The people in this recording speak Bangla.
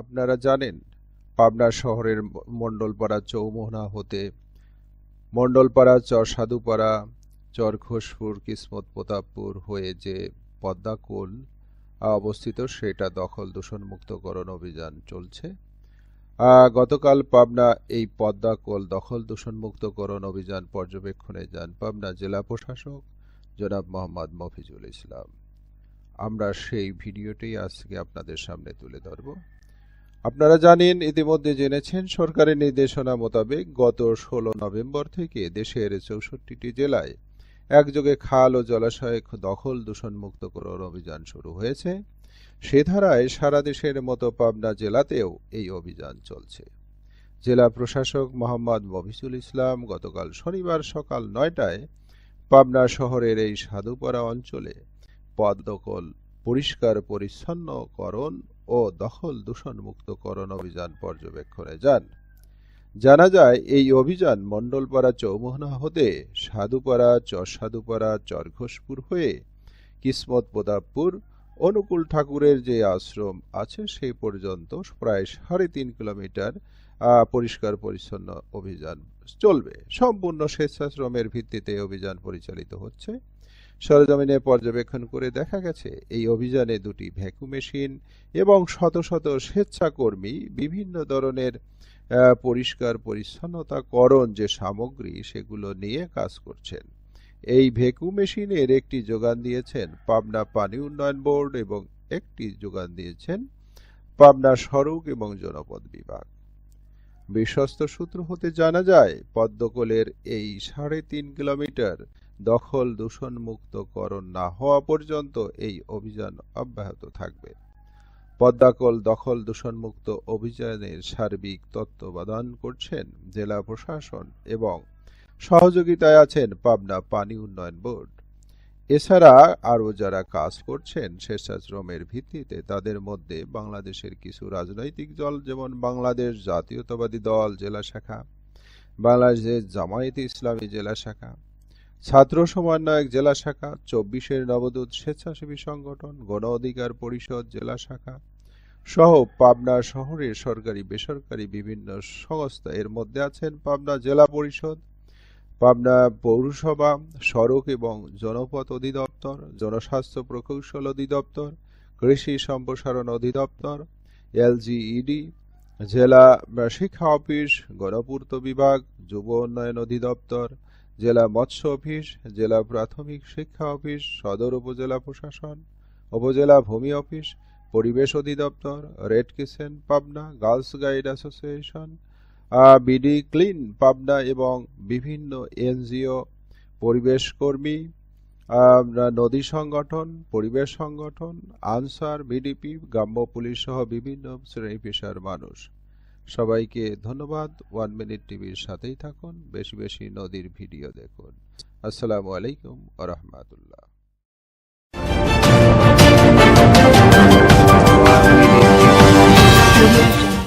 আপনারা জানেন, পাবনা শহরের মণ্ডলপাড়া চৌমোহনা হতে মণ্ডলপাড়া চর সাধুপাড়া চর ঘোষপুর কিসমত প্রতাপপুর হয়ে যে পদ্মাকুল অবস্থিত, সেটা দখল দূষণমুক্তকরণ অভিযান চলছে। গতকাল পাবনা এই পদ্মাকোল দখল দূষণমুক্তকরণ অভিযান পর্যবেক্ষণে যান পাবনা জেলা প্রশাসক জনাব মোহাম্মদ মফিজুল ইসলাম। আমরা সেই ভিডিওটি আজকে আপনাদের সামনে তুলে ধরব। আপনারা জানেন, ইতিমধ্যে জেনেছেন, সরকারের নির্দেশনা মোতাবেক গত ষোলো নভেম্বর থেকে দেশের চৌষট্টিটি জেলায় একযোগে খাল ও জলাশয় দখল দূষণমুক্ত করার অভিযান শুরু হয়েছে। সে ধারায় সারা দেশের মতো পাবনা জেলাতেও এই অভিযান চলছে। জেলা প্রশাসক মোহাম্মদ মফিজুল ইসলাম গতকাল শনিবার সকাল নয়টায় পাবনা শহরের এই সাধুপাড়া অঞ্চলে পদ্মকল পরিষ্কার পরিচ্ছন্নকরণ ও দখল দূষণমুক্তকরণ অভিযান পর্যবেক্ষণে যান। জানা যায়, এই অভিযান মণ্ডলপাড়া চৌমোহনা হতে সাধুপাড়া চর সাধুপাড়া চরঘোষপুর হয়ে কিসমত প্রতাপপুর অনুকূল ঠাকুরের যে আশ্রম আছে সেই পর্যন্ত প্রায় সাড়ে তিন কিলোমিটার পরিষ্কার পরিচ্ছন্ন অভিযান চলবে। সম্পূর্ণ স্বেচ্ছাশ্রমের ভিত্তিতে অভিযান পরিচালিত হচ্ছে। সরজমিনে পর্যবেক্ষণ করে দেখা গেছে, এই অভিযানে দুটি ভ্যাকু মেশিন এবং শত শত স্বেচ্ছাকর্মী বিভিন্ন ধরনের পরিষ্কার পরিচ্ছন্নতাকরণ যে সামগ্রী সেগুলো নিয়ে কাজ করছেন। এই ভেকু মেশিনের একটি যোগান দিয়েছেন পাবনা পানি উন্নয়ন বোর্ড এবং একটি যোগান দিয়েছেন পাবনা সড়ক এবং জনপদ বিভাগ। বিশ্বস্ত সূত্র হতে জানা যায়, পদ্মকোলের এই সাড়ে তিন কিলোমিটার দখল দূষণমুক্তকরণ না হওয়া পর্যন্ত এই অভিযান অব্যাহত থাকবে। পদ্মাকল দখল দূষণমুক্ত অভিযানের সার্বিক তত্ত্বাবধান করছেন জেলা প্রশাসন এবং সহযোগিতায় আছেন পাবনা পানি উন্নয়ন বোর্ড। এছাড়া আরও যারা কাজ করছেন স্বেচ্ছাশ্রমের ভিত্তিতে তাদের মধ্যে বাংলাদেশের কিছু রাজনৈতিক দল যেমন বাংলাদেশ জাতীয়তাবাদী দল জেলা শাখা বাংলাদেশের জামায়াতে ইসলামী জেলা শাখা ছাত্র সমন্বয়ক জেলা শাখা, চব্বিশের নবদূত স্বেচ্ছাসেবী সংগঠন, গণ অধিকার পরিষদ, জেলা শাখা সহ পাবনা শহরের সরকারি, বেসরকারি বিভিন্ন সংস্থা। এর মধ্যে আছেন পাবনা জেলা পরিষদ, পাবনা পৌরসভা, সড়ক এবং জনপথ অধিদপ্তর, জনস্বাস্থ্য প্রকৌশল অধিদপ্তর, কৃষি সম্প্রসারণ অধিদপ্তর, এলজিইডি, জেলা শিক্ষা অফিস, গণপূর্ত বিভাগ, যুব উন্নয়ন অধিদপ্তর জেলা মৎস্য অফিস, জেলা প্রাথমিক শিক্ষা অফিস, সদর উপজেলা প্রশাসন, উপজেলা ভূমি অফিস, পরিবেশ অধিদপ্তর, red kitchen, Pabna, girls guide association BD clean, Pabna এবং বিভিন্ন এনজিও, পরিবেশ কর্মী নদী সংগঠন, পরিবেশ সংগঠন, আনসার, বিডিপি, গ্রাম্য পুলিশ সহ বিভিন্ন শ্রেণি পেশার মানুষ। সবাইকে ধন্যবাদ। ওয়ান মিনিট টিভির সাথেই থাকুন। বেশি বেশি নদীর ভিডিও দেখুন। আসসালামু আলাইকুম আ রহমাতুল্লাহ।